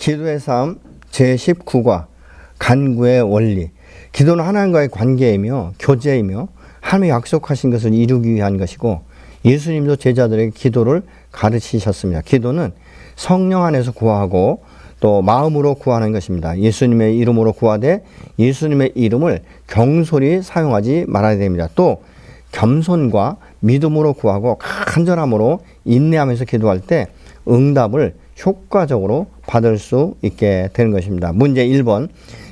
기도의 삶 제19과 간구의 원리. 기도는 하나님과의 관계이며 교제이며 하나님이 약속하신 것을 이루기 위한 것이고 예수님도 제자들에게 기도를 가르치셨습니다. 기도는 성령 안에서 구하고 또 마음으로 구하는 것입니다. 예수님의 이름으로 구하되 예수님의 이름을 경솔히 사용하지 말아야 됩니다. 또 겸손과 믿음으로 구하고 간절함으로 인내하면서 기도할 때 응답을 효과적으로 받을 수 있게 되는 것입니다. 문제 1번.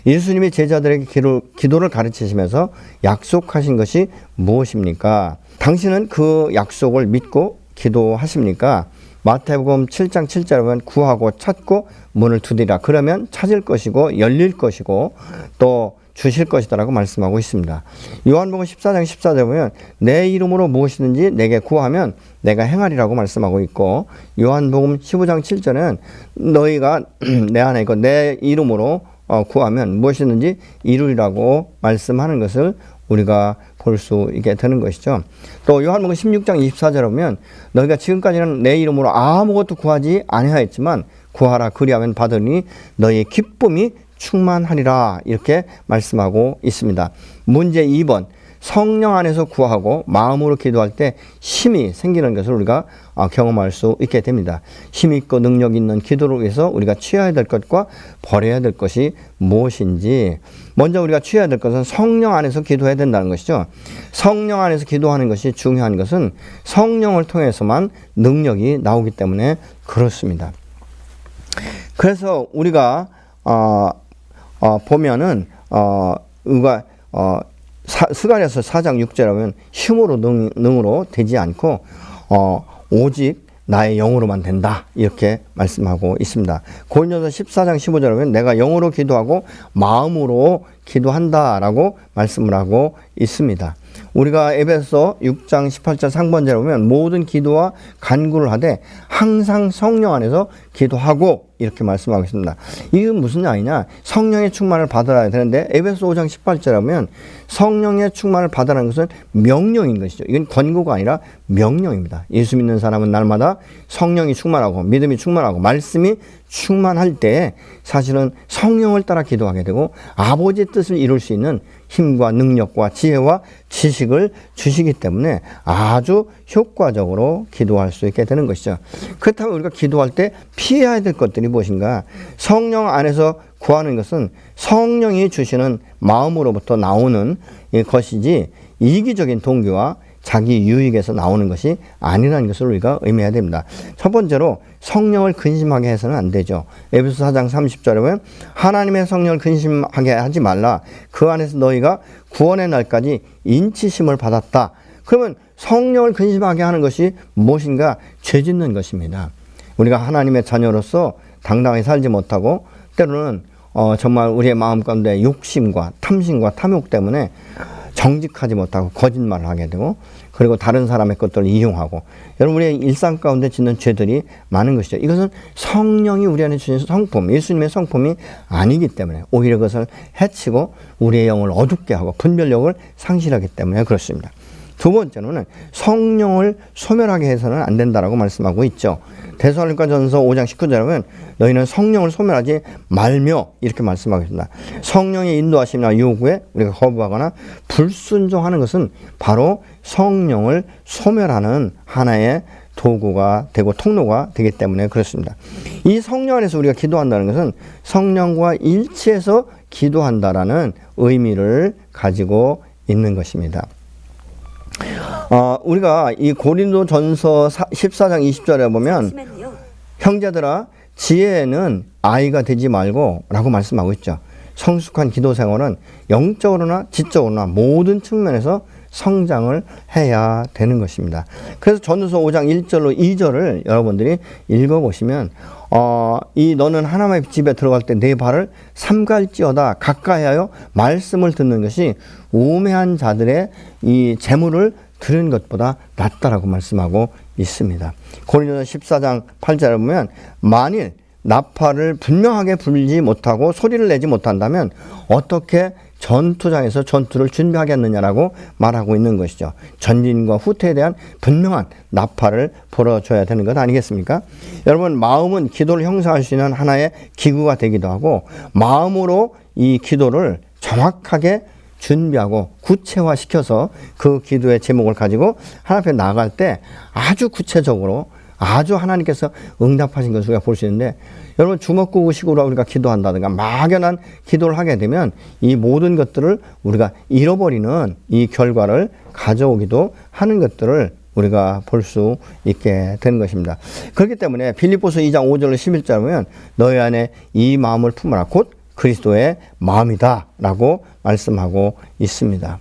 예수님이 제자들에게 기도, 기도 를 가르치시면서 약속하신 것이 무엇입니까? 당신은 그 약속을 믿고 기도하십니까? 마태복음 7장 7절에 보면 구하고 찾고 문을 두드리라. 그러면 찾을 것이고 열릴 것이고 또 주실 것이다라고 말씀하고 있습니다. 요한복음 14장 14절에 보면 내 이름으로 무엇이든지 내게 구하면 내가 행하리라고 말씀하고 있고 요한복음 15장 7절에는 너희가 내 안에 있고 내 이름으로 어, 구하면 무엇이든지 이루리라고 말씀하는 것을 우리가 볼 수 있게 되는 것이죠. 또 요한복음 16장 24절에 보면 너희가 지금까지는 내 이름으로 아무것도 구하지 아니하였지만 구하라 그리하면 받으니 너희의 기쁨이 충만하리라 이렇게 말씀하고 있습니다. 문제 2번 성령 안에서 구하고 마음으로 기도할 때 힘이 생기는 것을 우리가 아, 경험할 수 있게 됩니다. 힘 있고 능력 있는 기도를 위해서 우리가 취해야 될 것과 버려야 될 것이 무엇인지 먼저 우리가 취해야 될 것은 성령 안에서 기도해야 된다는 것이죠. 성령 안에서 기도하는 것이 중요한 것은 성령을 통해서만 능력이 나오기 때문에 그렇습니다. 그래서 우리가 어, 어, 보면은 어, 우가 어, 사, 스가랴서 4장 6절에 보면 힘으로 능, 능으로 되지 않고 어, 오직 나의 영으로만 된다 이렇게 말씀하고 있습니다. 고린도서 14장 15절에 보면 내가 영으로 기도하고 마음으로 기도한다라고 말씀을 하고 있습니다. 우리가 에베소 6장 18절 상번절에 보면 모든 기도와 간구를 하되 항상 성령 안에서 기도하고 이렇게 말씀하고 있습니다. 이건 무슨 아니냐? 성령의 충만을 받아야 되는데 에베소 5장 18절에 보면 성령의 충만을 받아라는 것은 명령인 것이죠. 이건 권고가 아니라 명령입니다. 예수 믿는 사람은 날마다 성령이 충만하고 믿음이 충만하고 말씀이 충만할 때 사실은 성령을 따라 기도하게 되고 아버지의 뜻을 이룰 수 있는 힘과 능력과 지혜와 지식을 주시기 때문에 아주 효과적으로 기도할 수 있게 되는 것이죠. 그렇다면 우리가 기도할 때 피해야 될 것들이 무엇인가? 성령 안에서 구하는 것은 성령이 주시는 마음으로부터 나오는 것이지 이기적인 동기와 자기 유익에서 나오는 것이 아니라는 것을 우리가 의미해야 됩니다. 첫 번째로 성령을 근심하게 해서는 안 되죠. 에베소 4장 30절에 보면 하나님의 성령을 근심하게 하지 말라. 그 안에서 너희가 구원의 날까지 인치심을 받았다. 그러면 성령을 근심하게 하는 것이 무엇인가? 죄 짓는 것입니다. 우리가 하나님의 자녀로서 당당히 살지 못하고 때로는 어, 정말 우리의 마음 가운데 욕심과 탐심과 탐욕 때문에 정직하지 못하고 거짓말을 하게 되고 그리고 다른 사람의 것들을 이용하고 여러분 우리의 일상 가운데 짓는 죄들이 많은 것이죠. 이것은 성령이 우리 안에 주신 성품, 예수님의 성품이 아니기 때문에 오히려 그것을 해치고 우리의 영을 어둡게 하고 분별력을 상실하기 때문에 그렇습니다. 두 번째로는 성령을 소멸하게 해서는 안 된다라고 말씀하고 있죠. 대사로니까 전서 5장 19절에 보면 너희는 성령을 소멸하지 말며 이렇게 말씀하고 있습니다. 성령의 인도하심이나 요구에 우리가 거부하거나 불순종하는 것은 바로 성령을 소멸하는 하나의 도구가 되고 통로가 되기 때문에 그렇습니다. 이 성령 안에서 우리가 기도한다는 것은 성령과 일치해서 기도한다라는 의미를 가지고 있는 것입니다. 어, 우리가 이 고린도 전서 14장 20절에 보면. 형제들아 지혜는 아이가 되지 말고 라고 말씀하고 있죠. 성숙한 기도 생활은 영적으로나 지적으로나 모든 측면에서 성장을 해야 되는 것입니다. 그래서 전도서 5장 1절로 2절을 여러분들이 읽어보시면 어, 이 너는 하나님의 집에 들어갈 때 내 발을 삼갈지어다 가까이 하여 말씀을 듣는 것이 우매한 자들의 이 재물을 들은 것보다 낫다라고 말씀하고 있습니다. 고린도서 14장 8절에 보면 만일 나팔을 분명하게 불지 못하고 소리를 내지 못한다면 어떻게 전투장에서 전투를 준비하겠느냐라고 말하고 있는 것이죠. 전진과 후퇴에 대한 분명한 나팔을 불어줘야 되는 것 아니겠습니까? 여러분, 마음은 기도를 형성할 수 있는 하나의 기구가 되기도 하고, 마음으로 이 기도를 정확하게 준비하고 구체화시켜서 그 기도의 제목을 가지고 하나님 앞에 나아갈 때 아주 구체적으로 아주 하나님께서 응답하신 것을 우리가 볼 수 있는데 여러분 주먹구구식으로 우리가 기도한다든가 막연한 기도를 하게 되면 이 모든 것들을 우리가 잃어버리는 이 결과를 가져오기도 하는 것들을 우리가 볼 수 있게 되는 것입니다. 그렇기 때문에 빌립보서 2장 5절 11절 보면 너희 안에 이 마음을 품어라 곧 그리스도의 마음이다라고 말씀하고 있습니다.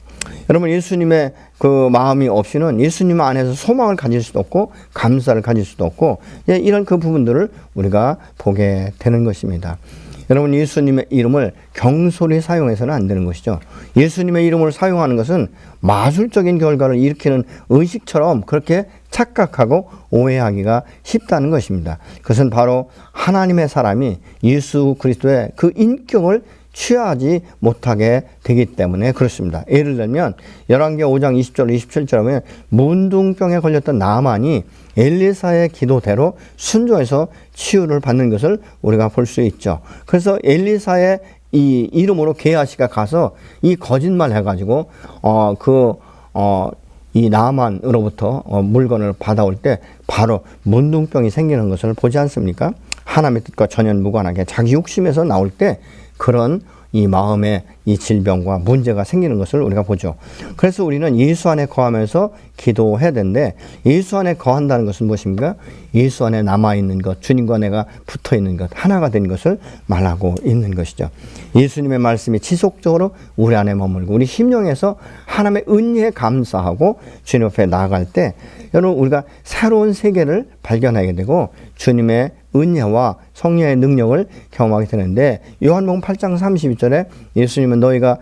여러분 예수님의 그 마음이 없이는 예수님 안에서 소망을 가질 수도 없고 감사를 가질 수도 없고 예, 이런 그 부분들을 우리가 보게 되는 것입니다. 여러분 예수님의 이름을 경솔히 사용해서는 안 되는 것이죠. 예수님의 이름을 사용하는 것은 마술적인 결과를 일으키는 의식처럼 그렇게 착각하고 오해하기가 쉽다는 것입니다. 그것은 바로 하나님의 사람이 예수 그리스도의 그 인격을 취하지 못하게 되기 때문에 그렇습니다. 예를 들면 열왕기 5장 20절 27절 보면 문둥병에 걸렸던 나만이 엘리사의 기도대로 순종해서 치유를 받는 것을 우리가 볼 수 있죠. 그래서 엘리사의 이 이름으로 게하시가 가서 이 거짓말 해가지고 어그 어 이 나만으로부터 어, 물건을 받아올 때 바로 문둥병이 생기는 것을 보지 않습니까? 하나님의 뜻과 전혀 무관하게 자기 욕심에서 나올 때 그런 이 마음에 이 질병과 문제가 생기는 것을 우리가 보죠. 그래서 우리는 예수 안에 거하면서 기도해야 되는데 예수 안에 거한다는 것은 무엇입니까? 예수 안에 남아 있는 것, 주님과 내가 붙어 있는 것, 하나가 된 것을 말하고 있는 것이죠. 예수님의 말씀이 지속적으로 우리 안에 머물고 우리 심령에서 하나님의 은혜에 감사하고 주님 앞에 나아갈 때 여러분 우리가 새로운 세계를 발견하게 되고 주님의 은혜와 성령의 능력을 경험하게 되는데 요한복음 8장 32절에 예수님은 너희가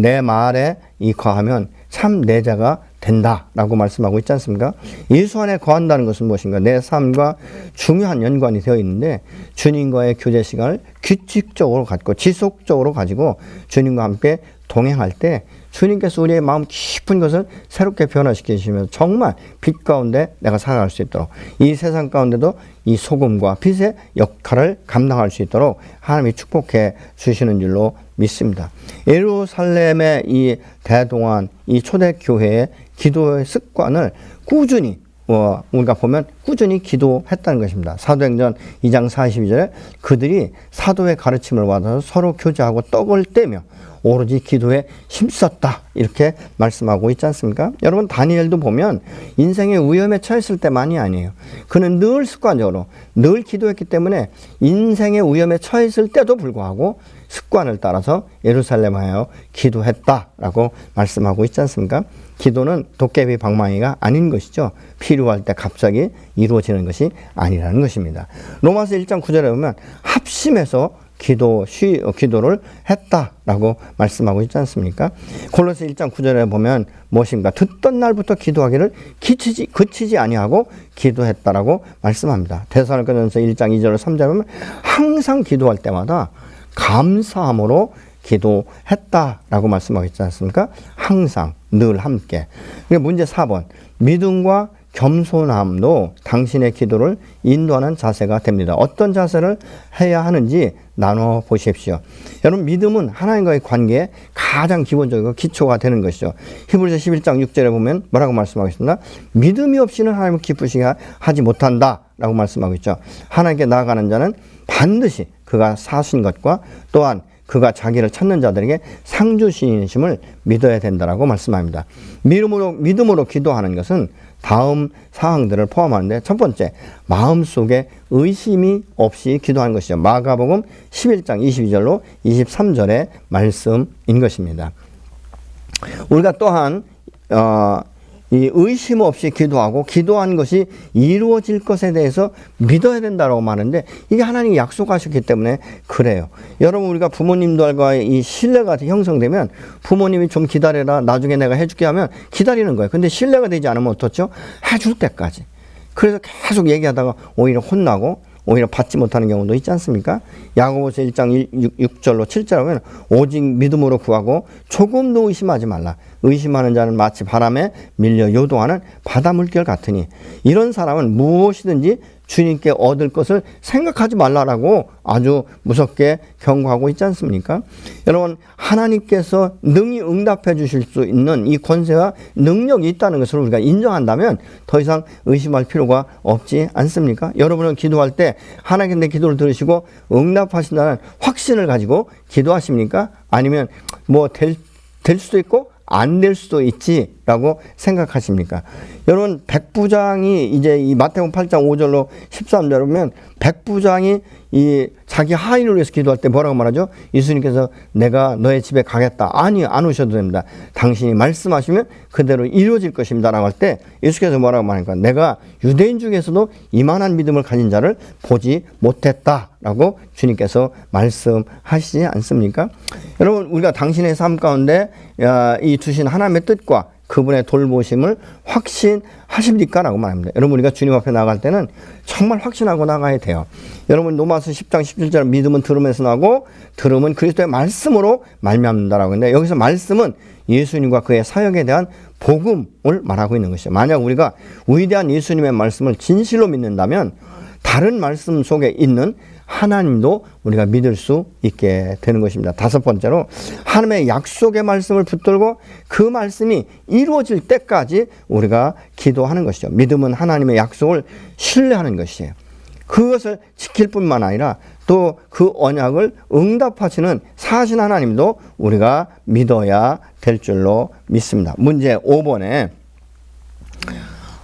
내 말에 이 거하면 참 내 자가 된다라고 말씀하고 있지 않습니까? 예수 안에 거한다는 것은 무엇인가? 내 삶과 중요한 연관이 되어 있는데 주님과의 교제 시간을 규칙적으로 갖고 지속적으로 가지고 주님과 함께 동행할 때 주님께서 우리의 마음 깊은 것을 새롭게 변화시켜 주시면서 정말 빛 가운데 내가 살아갈 수 있도록 이 세상 가운데도 이 소금과 빛의 역할을 감당할 수 있도록 하나님이 축복해 주시는 줄로 믿습니다. 예루살렘의 이 대동안 이 초대 교회의 기도의 습관을 꾸준히 어, 우리가 보면 꾸준히 기도했다는 것입니다. 사도행전 2장 42절에 그들이 사도의 가르침을 받아서 서로 교제하고 떡을 떼며 오로지 기도에 힘썼다. 이렇게 말씀하고 있지 않습니까? 여러분, 다니엘도 보면 인생의 위험에 처했을 때만이 아니에요. 그는 늘 습관적으로 늘 기도했기 때문에 인생의 위험에 처했을 때도 불구하고 습관을 따라서 예루살렘 하여 기도했다라고 말씀하고 있지 않습니까? 기도는 도깨비 방망이가 아닌 것이죠. 필요할 때 갑자기 이루어지는 것이 아니라는 것입니다. 로마서 1장 9절에 보면 합심해서 기도, 쉬, 기도를 했다라고 말씀하고 있지 않습니까? 골로새 1장 9절에 보면 무엇인가 듣던 날부터 기도하기를 기치지, 그치지 아니하고 기도했다라고 말씀합니다. 대사로전서 1장 2절 3절 보면 항상 기도할 때마다 감사함으로 기도했다라고 말씀하고 있지 않습니까? 항상 늘 함께. 문제 4번. 믿음과 겸손함도 당신의 기도를 인도하는 자세가 됩니다. 어떤 자세를 해야 하는지 나눠 보십시오. 여러분 믿음은 하나님과의 관계에 가장 기본적이고 기초가 되는 것이죠. 히브리서 11장 6절에 보면 뭐라고 말씀하고 있습니다. 믿음이 없이는 하나님을 기쁘시게 하지 못한다라고 말씀하고 있죠. 하나님께 나아가는 자는 반드시 그가 사신 것과 또한 그가 자기를 찾는 자들에게 상 주시심을 믿어야 된다라고 말씀합니다. 믿음으로 믿음으로 기도하는 것은 다음 사항들을 포함하는데 첫 번째 마음속에 의심이 없이 기도하는 것이죠. 마가복음 11장 22절로 23절의 말씀인 것입니다. 우리가 또한 어, 이 의심 없이 기도하고 기도한 것이 이루어질 것에 대해서 믿어야 된다고 말하는데 이게 하나님이 약속하셨기 때문에 그래요. 여러분 우리가 부모님들과의 이 신뢰가 형성되면 부모님이 좀 기다려라 나중에 내가 해줄게 하면 기다리는 거예요. 근데 신뢰가 되지 않으면 어떻죠? 해줄 때까지. 그래서 계속 얘기하다가 오히려 혼나고 오히려 받지 못하는 경우도 있지 않습니까? 야고보서 1장 6, 절로 7절 하면 오직 믿음으로 구하고 조금도 의심하지 말라. 의심하는 자는 마치 바람에 밀려 요동하는 바다 물결 같으니 이런 사람은 무엇이든지 주님께 얻을 것을 생각하지 말라라고 아주 무섭게 경고하고 있지 않습니까? 여러분, 하나님께서 능히 응답해 주실 수 있는 이 권세와 능력이 있다는 것을 우리가 인정한다면 더 이상 의심할 필요가 없지 않습니까? 여러분은 기도할 때 하나님께 내 기도를 들으시고 응답하신다는 확신을 가지고 기도하십니까? 아니면 뭐 될, 될 수도 있고 안 될 수도 있지 라고 생각하십니까? 여러분 백부장이 이제 이 마태복음 8장 5절로 13절에 보면 백부장이 이 자기 하인을 위해서 기도할 때 뭐라고 말하죠? 예수님께서 내가 너의 집에 가겠다. 아니 안 오셔도 됩니다. 당신이 말씀하시면 그대로 이루어질 것입니다라고 할 때 예수께서 뭐라고 말하니까 내가 유대인 중에서도 이만한 믿음을 가진 자를 보지 못했다라고 주님께서 말씀하시지 않습니까? 여러분 우리가 당신의 삶 가운데 이 주신 하나님의 뜻과 그분의 돌보심을 확신하십니까 라고 말합니다. 여러분 우리가 주님 앞에 나갈 때는 정말 확신하고 나가야 돼요. 여러분 로마서 10장 17절 믿음은 들음에서 나고 들음은 그리스도의 말씀으로 말미암는다라고 했는데 여기서 말씀은 예수님과 그의 사역에 대한 복음을 말하고 있는 것이죠. 만약 우리가 위대한 예수님의 말씀을 진실로 믿는다면 다른 말씀 속에 있는 하나님도 우리가 믿을 수 있게 되는 것입니다. 다섯 번째로 하나님의 약속의 말씀을 붙들고 그 말씀이 이루어질 때까지 우리가 기도하는 것이죠. 믿음은 하나님의 약속을 신뢰하는 것이에요. 그것을 지킬 뿐만 아니라 또 그 언약을 응답하시는 사신 하나님도 우리가 믿어야 될 줄로 믿습니다. 문제 5번에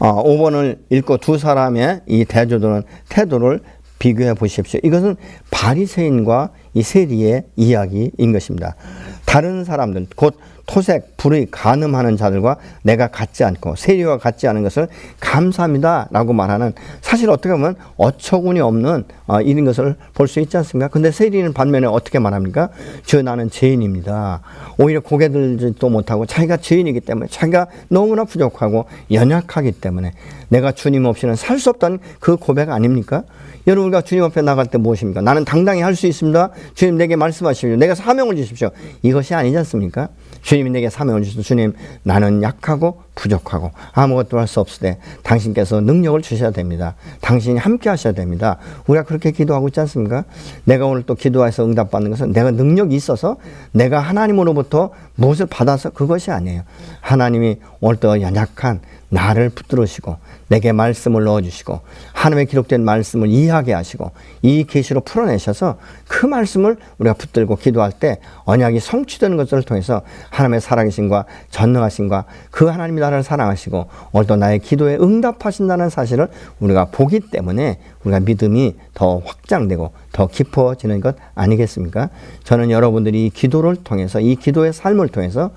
어, 5번을 읽고 두 사람의 이 대조도는 태도를 비교해 보십시오. 이것은 바리새인과 이 세리의 이야기인 것입니다. 다른 사람들 곧 토색, 불의, 간음하는 자들과 내가 같지 않고 세리와 같지 않은 것을 감사합니다 라고 말하는 사실 어떻게 보면 어처구니 없는 어, 일인 것을 볼 수 있지 않습니까? 근데 세리는 반면에 어떻게 말합니까? 저 나는 죄인입니다. 오히려 고개 들지도 못하고 자기가 죄인이기 때문에 자기가 너무나 부족하고 연약하기 때문에 내가 주님 없이는 살 수 없다는 그 고백 아닙니까? 여러분 우리가 주님 앞에 나갈 때 무엇입니까? 나는 당당히 할 수 있습니다. 주님 내게 말씀하십시오. 내가 사명을 주십시오. 이것이 아니지 않습니까? 주님이 내게 사명을 주셔서 주님 나는 약하고 부족하고 아무것도 할 수 없으되 당신께서 능력을 주셔야 됩니다. 당신이 함께 하셔야 됩니다. 우리가 그렇게 기도하고 있지 않습니까? 내가 오늘 또 기도해서 응답받는 것은 내가 능력이 있어서 내가 하나님으로부터 무엇을 받아서 그것이 아니에요. 하나님이 또 연약한 나를 붙들으시고 내게 말씀을 넣어주시고 하나님의 기록된 말씀을 이해하게 하시고 이 계시로 풀어내셔서 그 말씀을 우리가 붙들고 기도할 때 언약이 성취되는 것을 통해서 하나님의 살아계신과 전능하신과 그 하나님이 나를 사랑하시고 오늘도 나의 기도에 응답하신다는 사실을 우리가 보기 때문에 우리가 믿음이 더 확장되고 더 깊어지는 것 아니겠습니까? 저는 여러분들이 이 기도를 통해서 이 기도의 삶을 통해서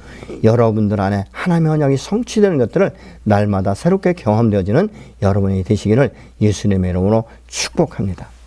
여러분들 안에 하나님의 언약이 성취되는 것들을 날마다 새롭게 경험되어지는 여러분이 되시기를 예수님의 이름으로 축복합니다.